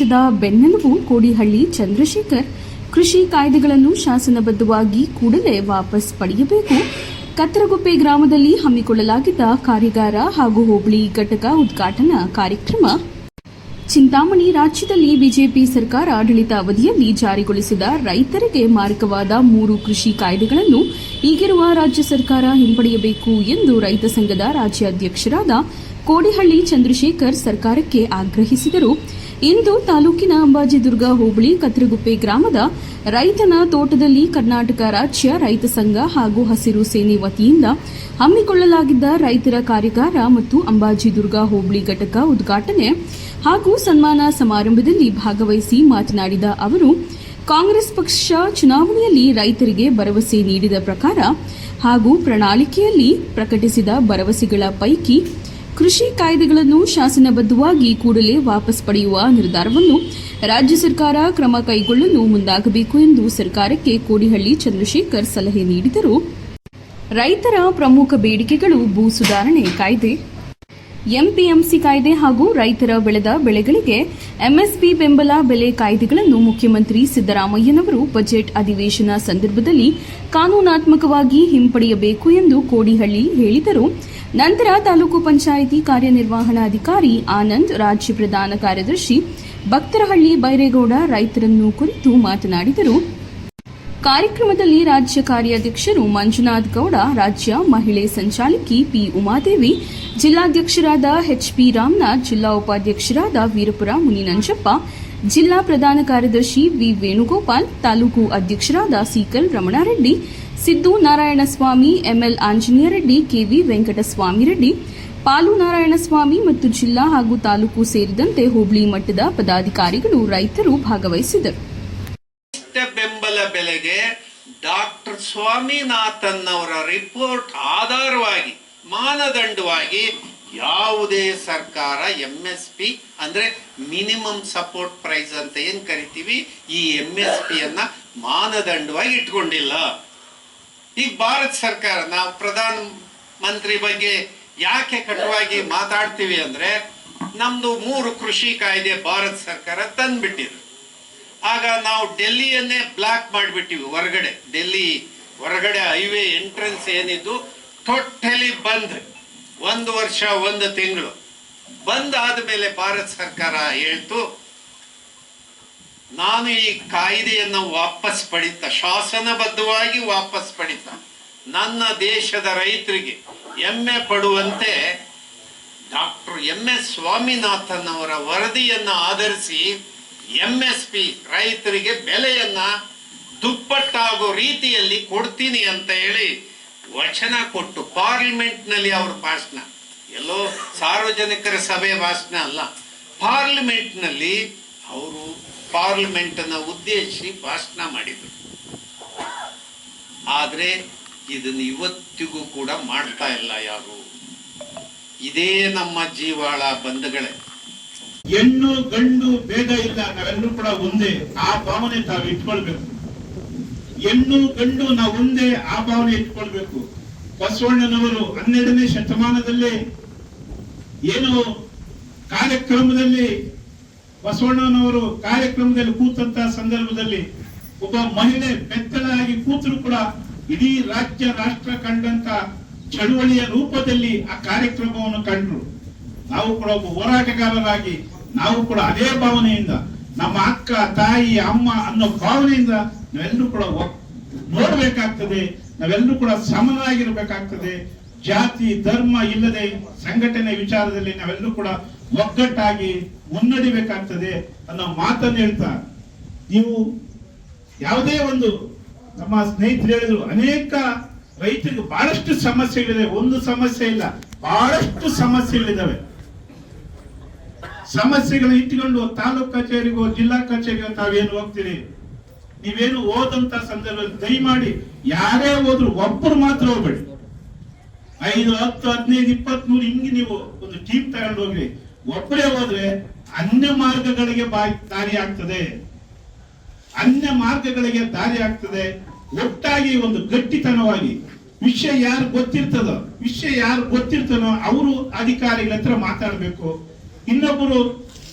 ದೇಶದ ಬೆನ್ನೆಲುಬು ಕೋಡಿಹಳ್ಳಿ ಚಂದ್ರಶೇಖರ್ ಕೃಷಿ ಕಾಯ್ದೆಗಳನ್ನು ಶಾಸನಬದ್ಧವಾಗಿ ಕೂಡಲೇ ವಾಪಸ್ ಪಡೆಯಬೇಕು. ಕತ್ತರಗುಪ್ಪೆ ಗ್ರಾಮದಲ್ಲಿ ಹಮ್ಮಿಕೊಳ್ಳಲಾಗಿದ್ದ ಕಾರ್ಯಾಗಾರ ಹಾಗೂ ಹೋಬಳಿ ಘಟಕ ಉದ್ಘಾಟನಾ ಕಾರ್ಯಕ್ರಮ. ಚಿಂತಾಮಣಿ ರಾಜ್ಯದಲ್ಲಿ ಬಿಜೆಪಿ ಸರ್ಕಾರ ಆಡಳಿತ ಅವಧಿಯಲ್ಲಿ ಜಾರಿಗೊಳಿಸಿದ ರೈತರಿಗೆ ಮಾರಕವಾದ ಮೂರು ಕೃಷಿ ಕಾಯ್ದೆಗಳನ್ನು ಈಗಿರುವ ರಾಜ್ಯ ಸರ್ಕಾರ ಹಿಂಪಡೆಯಬೇಕು ಎಂದು ರೈತ ಸಂಘದ ರಾಜ್ಯಾಧ್ಯಕ್ಷರಾದ ಕೋಡಿಹಳ್ಳಿ ಚಂದ್ರಶೇಖರ್ ಸರ್ಕಾರಕ್ಕೆ ಆಗ್ರಹಿಸಿದರು. ಇಂದು ತಾಲೂಕಿನ ಅಂಬಾಜಿದುರ್ಗ ಹೋಬಳಿ ಕತ್ರಗುಪ್ಪೆ ಗ್ರಾಮದ ರೈತನ ತೋಟದಲ್ಲಿ ಕರ್ನಾಟಕ ರಾಜ್ಯ ರೈತ ಸಂಘ ಹಾಗೂ ಹಸಿರು ಸೇನೆ ವತಿಯಿಂದ ಹಮ್ಮಿಕೊಳ್ಳಲಾಗಿದ್ದ ರೈತರ ಕಾರ್ಯಾಗಾರ ಮತ್ತು ಅಂಬಾಜಿದುರ್ಗ ಹೋಬಳಿ ಘಟಕ ಉದ್ಘಾಟನೆ ಹಾಗೂ ಸನ್ಮಾನ ಸಮಾರಂಭದಲ್ಲಿ ಭಾಗವಹಿಸಿ ಮಾತನಾಡಿದ ಅವರು, ಕಾಂಗ್ರೆಸ್ ಪಕ್ಷ ಚುನಾವಣೆಯಲ್ಲಿ ರೈತರಿಗೆ ಭರವಸೆ ನೀಡಿದ ಪ್ರಕಾರ ಹಾಗೂ ಪ್ರಣಾಳಿಕೆಯಲ್ಲಿ ಪ್ರಕಟಿಸಿದ ಭರವಸೆಗಳ ಪೈಕಿ ಕೃಷಿ ಕಾಯ್ದೆಗಳನ್ನು ಶಾಸನಬದ್ಧವಾಗಿ ಕೂಡಲೇ ವಾಪಸ್ ಪಡೆಯುವ ನಿರ್ಧಾರವನ್ನು ರಾಜ್ಯ ಸರ್ಕಾರ ಕ್ರಮ ಕೈಗೊಳ್ಳಲು ಮುಂದಾಗಬೇಕು ಎಂದು ಸರ್ಕಾರಕ್ಕೆ ಕೋಡಿಹಳ್ಳಿ ಚಂದ್ರಶೇಖರ್ ಸಲಹೆ ನೀಡಿದರು. ರೈತರ ಪ್ರಮುಖ ಬೇಡಿಕೆಗಳು ಭೂ ಸುಧಾರಣೆ ಕಾಯ್ದೆ. ಎಂಪಿಎಂಸಿ ಕಾಯ್ದೆ ಹಾಗೂ ರೈತರ ಬೆಳೆದ ಬೆಳೆಗಳಿಗೆ ಎಂಎಸ್ಪಿ ಬೆಂಬಲ ಬೆಲೆ ಕಾಯ್ದೆಗಳನ್ನು ಮುಖ್ಯಮಂತ್ರಿ ಸಿದ್ದರಾಮಯ್ಯನವರು ಬಜೆಟ್ ಅಧಿವೇಶನ ಸಂದರ್ಭದಲ್ಲಿ ಕಾನೂನಾತ್ಮಕವಾಗಿ ಹಿಂಪಡೆಯಬೇಕು ಎಂದು ಕೋಡಿಹಳ್ಳಿ ಹೇಳಿದರು. ನಂತರ ತಾಲೂಕು ಪಂಚಾಯಿತಿ ಕಾರ್ಯನಿರ್ವಹಣಾಧಿಕಾರಿ ಆನಂದ್, ರಾಜ್ಯ ಪ್ರಧಾನ ಕಾರ್ಯದರ್ಶಿ ಭಕ್ತರಹಳ್ಳಿ ಬೈರೇಗೌಡ ರೈತರನ್ನು ಕುರಿತು ಮಾತನಾಡಿದರು. ಕಾರ್ಯಕ್ರಮದಲ್ಲಿ ರಾಜ್ಯ ಕಾರ್ಯಾಧ್ಯಕ್ಷರು ಮಂಜುನಾಥ್ ಗೌಡ, ರಾಜ್ಯ ಮಹಿಳೆ ಸಂಚಾಲಕಿ ಪಿ ಉಮಾದೇವಿ, ಜಿಲ್ಲಾಧ್ಯಕ್ಷರಾದ ಎಚ್ಪಿ ರಾಮನಾಥ್, ಜಿಲ್ಲಾ ಉಪಾಧ್ಯಕ್ಷರಾದ ವೀರಪುರ ಮುನಿನಂಜಪ್ಪ, ಜಿಲ್ಲಾ ಪ್ರಧಾನ ಕಾರ್ಯದರ್ಶಿ ವಿ ವೇಣುಗೋಪಾಲ್, ತಾಲೂಕು ಅಧ್ಯಕ್ಷರಾದ ಸೀಕಲ್ ರಮಣಾರೆಡ್ಡಿ ಸಿದ್ದು ನಾರಾಯಣಸ್ವಾಮಿ, ಎಂಎಲ್ ಆಂಜನೇಯರೆಡ್ಡಿ ಕೆವಿ ವೆಂಕಟಸ್ವಾಮಿರೆಡ್ಡಿ ಪಾಲು ನಾರಾಯಣಸ್ವಾಮಿ ಮತ್ತು ಜಿಲ್ಲಾ ಹಾಗೂ ತಾಲೂಕು ಸೇರಿದಂತೆ ಹೋಬಳಿ ಮಟ್ಟದ ಪದಾಧಿಕಾರಿಗಳು, ರೈತರು ಭಾಗವಹಿಸಿದರು. ಬೆಂಬಲ ಬೆಲೆಗೆ ಡಾಕ್ಟರ್ ಸ್ವಾಮಿನಾಥನ್ ಅವರ ರಿಪೋರ್ಟ್ ಆಧಾರವಾಗಿ, ಮಾನದಂಡವಾಗಿ ಯಾವುದೇ ಸರ್ಕಾರ ಎಂ ಎಸ್ ಪಿ ಅಂದ್ರೆ ಮಿನಿಮಮ್ ಸಪೋರ್ಟ್ ಪ್ರೈಸ್ ಅಂತ ಏನ್ ಕರಿತೀವಿ? ಈ ಎಂ ಎಸ್ ಪಿ ಅನ್ನ ಮಾನದಂಡವಾಗಿ ಇಟ್ಕೊಂಡಿಲ್ಲ. ಈಗ ಭಾರತ ಸರ್ಕಾರ, ನಾವು ಪ್ರಧಾನ ಮಂತ್ರಿ ಬಗ್ಗೆ ಯಾಕೆ ಕಟುವಾಗಿ ಮಾತಾಡ್ತೀವಿ ಅಂದ್ರೆ, ನಮ್ದು ಮೂರು ಕೃಷಿ ಕಾಯ್ದೆ ಭಾರತ ಸರ್ಕಾರ ತಂದ್ಬಿಟ್ಟಿದ್ರು ಆಗ ನಾವು ಡೆಲ್ಲಿಯನ್ನೇ ಬ್ಲಾಕ್ ಮಾಡಿಬಿಟ್ಟಿವಿ ಹೊರಗಡೆ. ಡೆಲ್ಲಿ ಹೊರಗಡೆ ಹೈವೇ ಎಂಟ್ರೆನ್ಸ್ ಏನಿದ್ದು ಟೋಟಲಿ ಬಂದ್. ಒಂದು ವರ್ಷ, ಒಂದು ತಿಂಗಳು. ಬಂದ್ ಆದಮೇಲೆ ಭಾರತ ಸರ್ಕಾರ ಹೇಳ್ತು ನಾನು ಈ ಕಾಯ್ದೆಯನ್ನು ವಾಪಸ್ ಪಡಿತ, ಶಾಸನಬದ್ಧವಾಗಿ ವಾಪಸ್ ಪಡಿತ. ನನ್ನ ದೇಶದ ರೈತರಿಗೆ ಹೆಮ್ಮೆ ಪಡುವಂತೆ ಡಾಕ್ಟರ್ ಎಂ ಎಸ್ ಸ್ವಾಮಿನಾಥನ್ ಅವರ ವರದಿಯನ್ನು ಆಧರಿಸಿ ಎಂ ಎಸ್ ಪಿ ರೈತರಿಗೆ ಬೆಲೆಯನ್ನ ದುಪ್ಪಟ್ಟಾಗೋ ರೀತಿಯಲ್ಲಿ ಕೊಡ್ತೀನಿ ಅಂತ ಹೇಳಿ ವಚನ ಕೊಟ್ಟು ಪಾರ್ಲಿಮೆಂಟ್ನಲ್ಲಿ ಅವ್ರ ಭಾಷಣ. ಎಲ್ಲೋ ಸಾರ್ವಜನಿಕರ ಸಭೆ ಭಾಷಣ ಅಲ್ಲ, ಪಾರ್ಲಿಮೆಂಟ್ನಲ್ಲಿ ಅವರು ಪಾರ್ಲಿಮೆಂಟ್ ಅನ್ನ ಉದ್ದೇಶಿಸಿ ಭಾಷಣ ಮಾಡಿದರು. ಆದರೆ ಇದನ್ನ ಇವತ್ತಿಗೂ ಕೂಡ ಮಾಡ್ತಾ ಇಲ್ಲ ಯಾರು? ಇದೇ ನಮ್ಮ ಜೀವಾಳ ಬಂಧುಗಳೇ. ಹೆಣ್ಣು, ಗಂಡು ಭೇದ ಇಲ್ಲ, ನಾವೆಲ್ಲರೂ ಕೂಡ ಒಂದೇ. ಆ ಭಾವನೆ ತಾವು ಇಟ್ಕೊಳ್ಬೇಕು. ಹೆಣ್ಣು, ಗಂಡು, ನಾವು ಒಂದೇ ಆ ಭಾವನೆ ಇಟ್ಕೊಳ್ಬೇಕು. ಬಸವಣ್ಣನವರು ಹನ್ನೆರಡನೇ ಶತಮಾನದಲ್ಲಿ ಏನು ಕಾರ್ಯಕ್ರಮದಲ್ಲಿ ಬಸವಣ್ಣನವರು ಕಾರ್ಯಕ್ರಮದಲ್ಲಿ ಕೂತಂತ ಸಂದರ್ಭದಲ್ಲಿ ಒಬ್ಬ ಮಹಿಳೆ ಬೆತ್ತಲಾಗಿ ಕೂತರು ಕೂಡ ಇಡೀ ರಾಜ್ಯ ರಾಷ್ಟ್ರ ಕಂಡಂತ ಚಳುವಳಿಯ ರೂಪದಲ್ಲಿ ಆ ಕಾರ್ಯಕ್ರಮವನ್ನು ಕಂಡ್ರು. ನಾವು ಕೂಡ ಒಬ್ಬ ಹೋರಾಟಗಾರರಾಗಿ ನಾವು ಕೂಡ ಅದೇ ಭಾವನೆಯಿಂದ ನಮ್ಮ ಅಕ್ಕ, ತಾಯಿ, ಅಮ್ಮ ಅನ್ನೋ ಭಾವನೆಯಿಂದ ನಾವೆಲ್ಲರೂ ಕೂಡ ನೋಡಬೇಕಾಗ್ತದೆ, ನಾವೆಲ್ಲರೂ ಕೂಡ ಸಮನಾಗಿರಬೇಕಾಗ್ತದೆ. ಜಾತಿ, ಧರ್ಮ ಇಲ್ಲದೆ ಸಂಘಟನೆ ವಿಚಾರದಲ್ಲಿ ನಾವೆಲ್ಲರೂ ಕೂಡ ಒಗ್ಗಟ್ಟಾಗಿ ಮುನ್ನಡಿಬೇಕಾಗ್ತದೆ ಅನ್ನೋ ಮಾತನ್ನು ಹೇಳ್ತಾ ನೀವು ಯಾವುದೇ ಒಂದು ನಮ್ಮ ಸ್ನೇಹಿತರು ಹೇಳಿದ್ರು, ಅನೇಕ ರೈತರಿಗೆ ಬಹಳಷ್ಟು ಸಮಸ್ಯೆಗಳಿದೆ. ಒಂದು ಸಮಸ್ಯೆ ಇಲ್ಲ, ಬಹಳಷ್ಟು ಸಮಸ್ಯೆಗಳಿದ್ದಾವೆ ಸಮಸ್ಯೆಗಳನ್ನ ಇಟ್ಟುಕೊಂಡು ತಾಲೂಕ್ ಕಚೇರಿಗೋ ಜಿಲ್ಲಾ ಕಚೇರಿಗೋ ತಾವೇನು ಹೋಗ್ತೀರಿ? ನೀವೇನು ಓದಂತ ಸಂದರ್ಭದಲ್ಲಿ ದಯಮಾಡಿ ಯಾರೇ ಹೋದ್ರು ಒಬ್ಬರು ಮಾತ್ರ ಹೋಗ್ಬೇಡಿ. ಐದು, ಹತ್ತು, ಹದಿನೈದು ಇಪ್ಪತ್ತ್ ಮೂರು ಹಿಂಗೆ ನೀವು ಒಂದು ಟೀಮ್ ತಗೊಂಡು ಹೋಗ್ರಿ. ಒಬ್ಬರೇ ಹೋದ್ರೆ ಅನ್ಯ ಮಾರ್ಗಗಳಿಗೆ ಬಾಯಿ ದಾರಿ ಆಗ್ತದೆ. ಅನ್ಯ ಮಾರ್ಗಗಳಿಗೆ ದಾರಿ ಆಗ್ತದೆ. ಒಟ್ಟಾಗಿ ಒಂದು ಗಟ್ಟಿತನವಾಗಿ. ವಿಷಯ ಯಾರು ಗೊತ್ತಿರ್ತದೋ, ವಿಷಯ ಯಾರು ಗೊತ್ತಿರ್ತನೋ ಅವರು ಅಧಿಕಾರಿಗಳ ಹತ್ರ ಮಾತಾಡಬೇಕು. ಇನ್ನೊಬ್ಬರು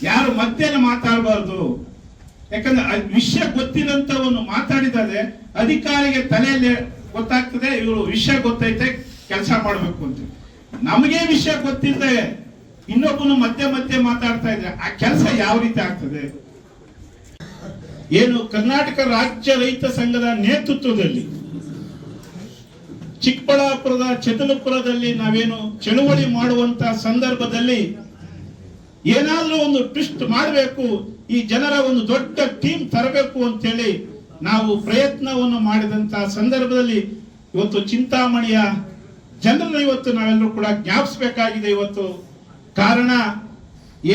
ಯಾರು ಮಧ್ಯಾಹ್ನ ಮಾತಾಡಬಾರ್ದು. ಯಾಕಂದ್ರೆ ವಿಷಯ ಗೊತ್ತಿರೋಂಥವನ್ನು ಮಾತಾಡಿದರೆ ಅಧಿಕಾರಿಗೆ ತಲೆಯಲ್ಲಿ ಗೊತ್ತಾಗ್ತದೆ, ಇವರು ವಿಷಯ ಗೊತ್ತೈತೆ, ಕೆಲಸ ಮಾಡಬೇಕು ಅಂತ. ನಮಗೆ ವಿಷಯ ಗೊತ್ತಿಲ್ಲದೆ ಇನ್ನೊಬ್ಬನು ಮತ್ತೆ ಮತ್ತೆ ಮಾತಾಡ್ತಾ ಇದ್ರೆ ಆ ಕೆಲಸ ಯಾವ ರೀತಿ ಆಗ್ತದೆ? ಏನು ಕರ್ನಾಟಕ ರಾಜ್ಯ ರೈತ ಸಂಘದ ನೇತೃತ್ವದಲ್ಲಿ ಚಿಕ್ಕಬಳ್ಳಾಪುರದ ಚತುಲಪುರದಲ್ಲಿ ನಾವೇನು ಚಳುವಳಿ ಮಾಡುವಂತ ಸಂದರ್ಭದಲ್ಲಿ ಏನಾದ್ರೂ ಒಂದು ಟ್ವಿಸ್ಟ್ ಮಾಡಬೇಕು, ಈ ಜನರ ಒಂದು ದೊಡ್ಡ ಟೀಮ್ ತರಬೇಕು ಅಂತೇಳಿ ನಾವು ಪ್ರಯತ್ನವನ್ನು ಮಾಡಿದಂತ ಸಂದರ್ಭದಲ್ಲಿ ಇವತ್ತು ಚಿಂತಾಮಣಿಯ ಜನರನ್ನು ಇವತ್ತು ನಾವೆಲ್ಲರೂ ಕೂಡ ಜ್ಞಾಪಿಸಬೇಕಾಗಿದೆ ಇವತ್ತು. ಕಾರಣ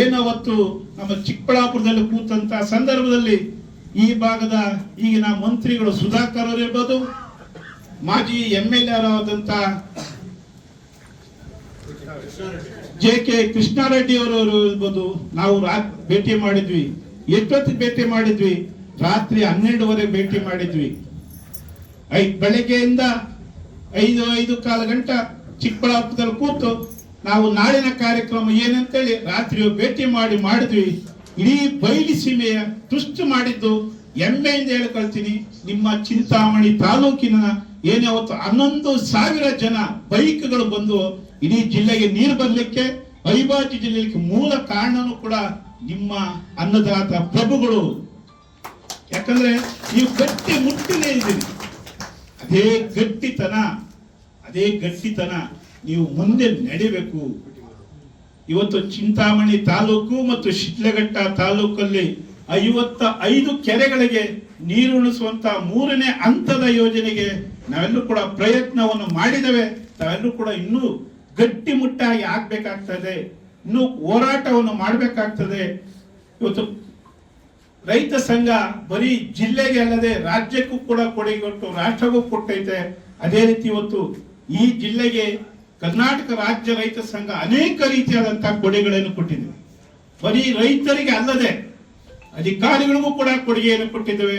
ಏನವತ್ತು ನಮ್ಮ ಚಿಕ್ಕಬಳ್ಳಾಪುರದಲ್ಲಿ ಕೂತಂತ ಸಂದರ್ಭದಲ್ಲಿ ಈ ಭಾಗದ ಈಗಿನ ಮಂತ್ರಿಗಳು ಸುಧಾಕರ್ ಅವರು ಇರ್ಬೋದು, ಮಾಜಿ ಎಂ ಎಲ್ ಎ ಆದಂತ ಜೆ ಕೆ ಕೃಷ್ಣಾರೆಡ್ಡಿ ಅವರು ಇರ್ಬೋದು. ನಾವು ಭೇಟಿ ಮಾಡಿದ್ವಿ. ಎಷ್ಟೊತ್ತಿಗೆ ಭೇಟಿ ಮಾಡಿದ್ವಿ? ರಾತ್ರಿ ಹನ್ನೆರಡುವರೆ ಭೇಟಿ ಮಾಡಿದ್ವಿ. ಐದು, ಬೆಳಗ್ಗೆಯಿಂದ ಐದು ಐದು ಕಾಲು ಗಂಟ ಚಿಕ್ಕಬಳ್ಳಾಪುರದಲ್ಲಿ ಕೂತು ನಾವು ನಾಳಿನ ಕಾರ್ಯಕ್ರಮ ಏನಂತೇಳಿ ರಾತ್ರಿ ಭೇಟಿ ಮಾಡಿ ಮಾಡಿದ್ವಿ. ಇಡೀ ಬಯಲು ಸೀಮೆಯ ತುಷ್ಟು ಮಾಡಿದ್ದು ಹೆಮ್ಮೆಯಿಂದ ಹೇಳ್ಕೊಳ್ತೀನಿ. ನಿಮ್ಮ ಚಿಂತಾಮಣಿ ತಾಲೂಕಿನ ಏನೇ ಹನ್ನೊಂದು ಸಾವಿರ ಜನ ಬೈಕ್ಗಳು ಬಂದು ಇಡೀ ಜಿಲ್ಲೆಗೆ ನೀರು ಬರಲಿಕ್ಕೆ, ಅವಿಭಾಜ್ಯ ಜಿಲ್ಲೆಗೆ ಮೂಲ ಕಾರಣನೂ ಕೂಡ ನಿಮ್ಮ ಅನ್ನದಾತ ಪ್ರಭುಗಳು. ಯಾಕಂದ್ರೆ ನೀವು ಗಟ್ಟಿ ಮುಟ್ಟಿನೇ ಇದ್ದೀರಿ. ಅದೇ ಗಟ್ಟಿತನ ಅದೇ ಗಟ್ಟಿತನ. ನೀವು ಮುಂದೆ ನಡಿಬೇಕು. ಇವತ್ತು ಚಿಂತಾಮಣಿ ತಾಲೂಕು ಮತ್ತು ಶಿಡ್ಲಘಟ್ಟ ತಾಲೂಕಲ್ಲಿ ಐವತ್ತ ಐದು ಕೆರೆಗಳಿಗೆ ನೀರುಣಿಸುವಂತ ಮೂರನೇ ಹಂತದ ಯೋಜನೆಗೆ ನಾವೆಲ್ಲರೂ ಕೂಡ ಪ್ರಯತ್ನವನ್ನು ಮಾಡಿದವೆ ತಾವೆಲ್ಲರೂ ಕೂಡ ಇನ್ನೂ ಗಟ್ಟಿಮುಟ್ಟಾಗಿ ಆಗ್ಬೇಕಾಗ್ತದೆ ಇನ್ನೂ ಹೋರಾಟವನ್ನು ಮಾಡಬೇಕಾಗ್ತದೆ. ಇವತ್ತು ರೈತ ಸಂಘ ಬರೀ ಜಿಲ್ಲೆಗೆ ಅಲ್ಲದೆ ರಾಜ್ಯಕ್ಕೂ ಕೂಡ ಕೊಡುಗೆ ಕೊಟ್ಟು ರಾಷ್ಟ್ರಕ್ಕೂ ಕೊಟ್ಟೈತೆ. ಅದೇ ರೀತಿ ಇವತ್ತು ಈ ಜಿಲ್ಲೆಗೆ ಕರ್ನಾಟಕ ರಾಜ್ಯ ರೈತ ಸಂಘ ಅನೇಕ ರೀತಿಯಾದಂತಹ ಕೊಡುಗೆಗಳನ್ನು ಕೊಟ್ಟಿದೆ ಬರೀ ರೈತರಿಗೆ ಅಲ್ಲದೆ ಅಧಿಕಾರಿಗಳಿಗೂ ಕೂಡ ಕೊಡುಗೆಯನ್ನು ಕೊಟ್ಟಿದ್ದೇವೆ.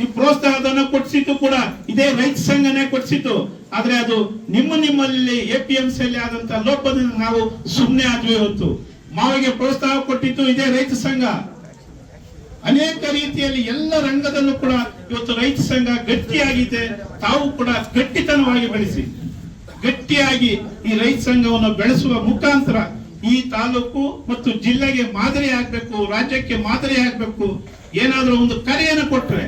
ಈ ಪ್ರೋತ್ಸಾಹಧನ ಕೊಡಿಸಿದ್ದು ಕೂಡ ಇದೇ ರೈತ ಸಂಘನೇ ಕೊಡಿಸಿತ್ತು ಆದ್ರೆ ಅದು ನಿಮ್ಮ ನಿಮ್ಮಲ್ಲಿ ಎ ಪಿ ಎಂ ಸಿ ಅಲ್ಲಿ ಆದಂತಹ ಲೋಪದಿಂದ ನಾವು ಸುಮ್ಮನೆ ಆದ್ವಿ ಹೊತ್ತು. ಮಾವಿಗೆ ಪ್ರೋತ್ಸಾಹ ಕೊಟ್ಟಿದ್ದು ಇದೇ ರೈತ ಸಂಘ. ಅನೇಕ ರೀತಿಯಲ್ಲಿ ಎಲ್ಲ ರಂಗದಲ್ಲೂ ಕೂಡ ಇವತ್ತು ರೈತ ಸಂಘ ಗಟ್ಟಿಯಾಗಿದೆ. ತಾವು ಕೂಡ ಗಟ್ಟಿತನವಾಗಿ ಬೆಳೆಸಿ. ಗಟ್ಟಿಯಾಗಿ ಈ ರೈತ ಸಂಘವನ್ನು ಬೆಳೆಸುವ ಮುಖಾಂತರ ಈ ತಾಲೂಕು ಮತ್ತು ಜಿಲ್ಲೆಗೆ ಮಾದರಿ ಆಗ್ಬೇಕು, ರಾಜ್ಯಕ್ಕೆ ಮಾದರಿ ಆಗ್ಬೇಕು, ಏನಾದ್ರೂ ಒಂದು ಕರೆಯನ್ನು ಕೊಟ್ರೆ